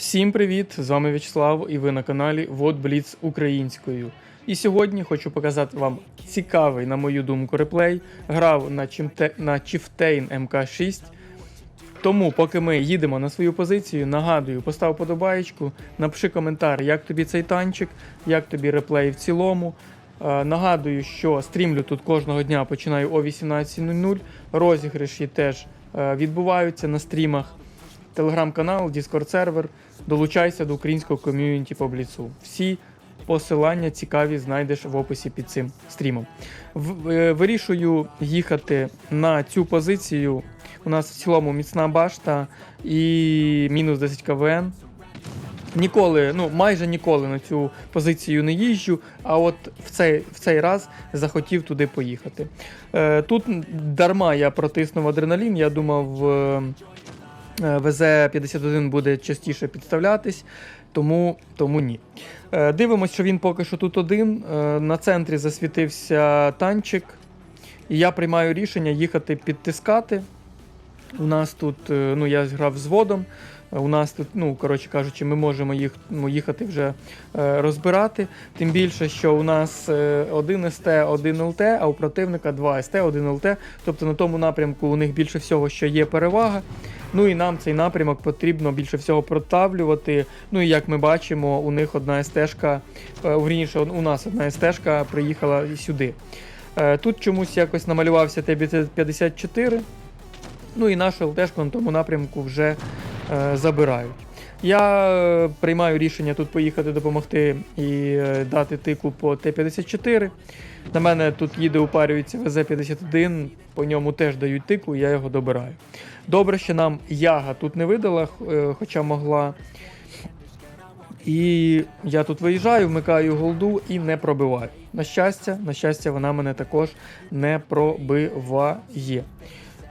Всім привіт! З вами В'ячеслав і ви на каналі Вот Бліц українською. І сьогодні хочу показати вам цікавий, на мою думку, реплей. Грав на, Чимте... на Chieftain МК6. Тому, поки ми їдемо на свою позицію, нагадую, постав подобаєчку, напиши коментар, як тобі цей танчик, як тобі реплей в цілому. Е, Нагадую, що стрімлю тут кожного дня починаю о 18.00. Розіграші теж е, відбуваються на стрімах. Телеграм-канал, Discord сервер. Долучайся до українського ком'юніті по бліцу. Всі посилання цікаві знайдеш в описі під цим стрімом. Е, Вирішую їхати на цю позицію. У нас в цілому міцна башта і мінус 10 КВН. Ніколи, ну майже ніколи на цю позицію не їжджу, а от в цей, в цей раз захотів туди поїхати. Е, тут дарма я протиснув адреналін, я думав. Е, Е, ВЗ-51 буде частіше підставлятись, тому, тому ні. Е, Дивимось, що він поки що тут один. Е, На центрі засвітився танчик, і я приймаю рішення їхати підтискати. У нас тут, ну я грав з водом. У нас тут, ну коротше кажучи, ми можемо їх ну, їхати вже е, розбирати. Тим більше, що у нас е, один СТ, один ЛТ, а у противника два СТ, один ЛТ. Тобто на тому напрямку у них більше всього, що є перевага. Ну і нам цей напрямок потрібно більше всього протавлювати. Ну і як ми бачимо, у них одна СТ-шка, е, вірніше, у нас одна СТ-шка приїхала сюди. Е, Тут чомусь якось намалювався Т-54. Ну і нашу ЛТшку на тому напрямку вже е, забирають. Я е, приймаю рішення тут поїхати допомогти і е, дати тику по Т-54. На мене тут їде, упарюється ВЗ-51, по ньому теж дають тику, я його добираю. Добре, що нам яга тут не видала, е, хоча могла. І я тут виїжджаю, вмикаю голду і не пробиваю. На щастя, на щастя, вона мене також не пробиває.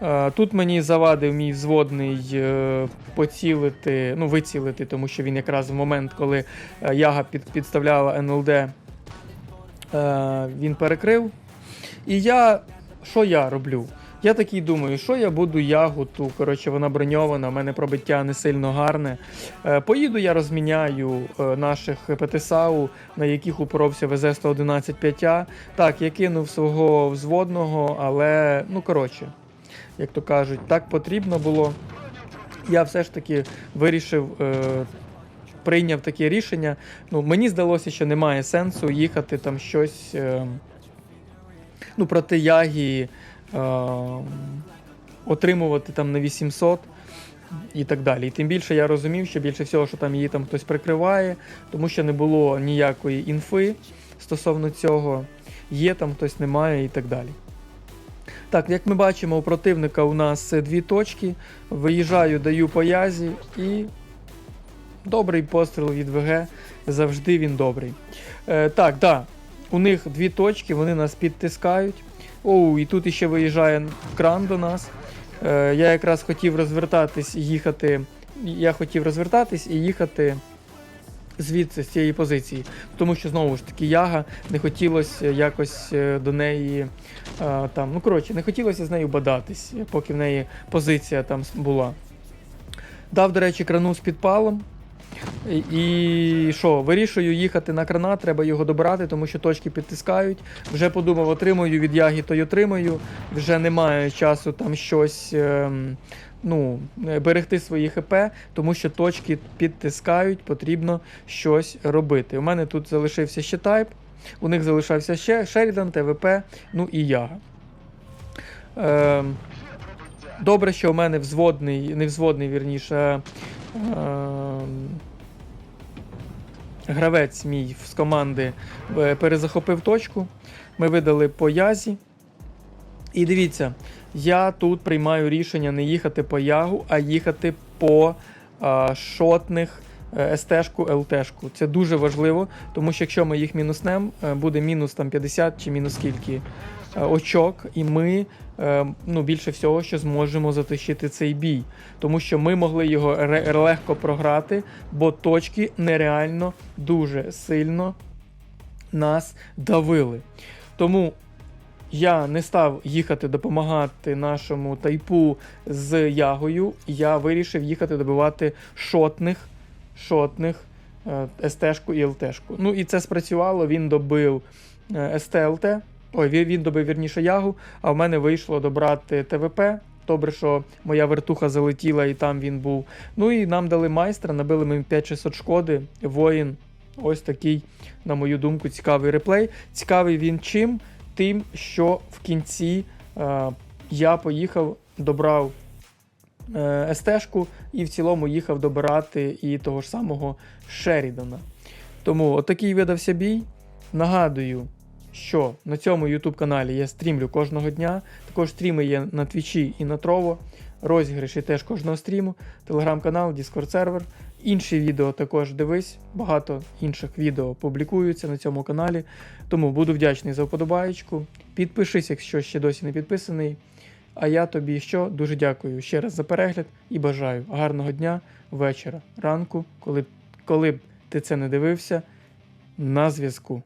Е, Тут мені завадив мій взводний е, поцілити, ну вицілити, тому що він якраз в момент, коли е, яга під, підставляла НЛД, він перекрив. І я, що я роблю? Я такий думаю, що я буду ягу ту, коротше, вона броньована, в мене пробиття не сильно гарне. Поїду я розміняю наших ПТСАУ, на яких упоровся ВЗ-111 5А. Так, я кинув свого взводного, але, ну коротше, як то кажуть, так потрібно було. Я все ж таки вирішив. Е, Прийняв таке рішення. Ну, мені здалося, що немає сенсу їхати там щось е, ну, проти Ягі, е, отримувати там на 800 і так далі. І тим більше я розумів, що більше всього, що там її там хтось прикриває, тому що не було ніякої інфи стосовно цього. Є там хтось немає і так далі. Так, як ми бачимо, у противника у нас е, дві точки. Виїжджаю, даю по язі і добрий постріл від ВГ. Завжди він добрий. Е, так, да, у них дві точки, вони нас підтискають. Оу, і тут іще виїжджає кран до нас. Е, я якраз хотів розвертатись і їхати. Я хотів розвертатись і їхати звідси, з цієї позиції. Тому що знову ж таки яга не хотілося якось е, до неї е, там. Ну, коротше, не хотілося з нею бадатись, поки в неї позиція там була. Дав, до речі, крану з підпалом. І що, вирішую їхати на крана, треба його добирати, тому що точки підтискають. Вже подумав, отримую від яги, то й отримаю. Вже немає часу там щось ем, ну, е, берегти свої ХП, тому що точки підтискають, потрібно щось робити. У мене тут залишився ще тайп, у них залишався ще Шерідан, ТВП, ну і яга. Ем, добре, що у мене взводний, не взводний, вірніше. Ем, гравець мій з команди е, перезахопив точку. Ми видали по язі. І дивіться, я тут приймаю рішення не їхати по ягу, а їхати по а, шотних е, СТ-шку, ЛТ-шку. Це дуже важливо, тому що якщо ми їх мінуснем, е, буде мінус там 50 чи мінус скільки е, очок, і ми ну, більше всього, що зможемо затащити цей бій. Тому що ми могли його легко програти, бо точки нереально дуже сильно нас давили. Тому я не став їхати допомагати нашому тайпу з ягою. Я вирішив їхати добивати шотних, шотних е, СТ-шку і ЛТ-шку. Ну і це спрацювало, він добив е, СТ-ЛТ, ой, він, добив вірніше ягу, а в мене вийшло добрати ТВП. Добре, що моя вертуха залетіла і там він був. Ну і нам дали майстра, набили ми 5600 шкоди, воїн. Ось такий, на мою думку, цікавий реплей. Цікавий він чим? Тим, що в кінці е, я поїхав, добрав е, СТ-шку і в цілому їхав добирати і того ж самого Шерідана. Тому отакий видався бій. Нагадую, що на цьому YouTube каналі я стрімлю кожного дня. Також стріми є на Твічі і на Трово. Розіграші теж кожного стріму, телеграм-канал, Discord сервер. Інші відео також дивись. Багато інших відео публікуються на цьому каналі. Тому буду вдячний за вподобаєчку. Підпишись, якщо ще досі не підписаний. А я тобі що дуже дякую ще раз за перегляд і бажаю гарного дня, вечора, ранку, коли, коли б ти це не дивився. На зв'язку.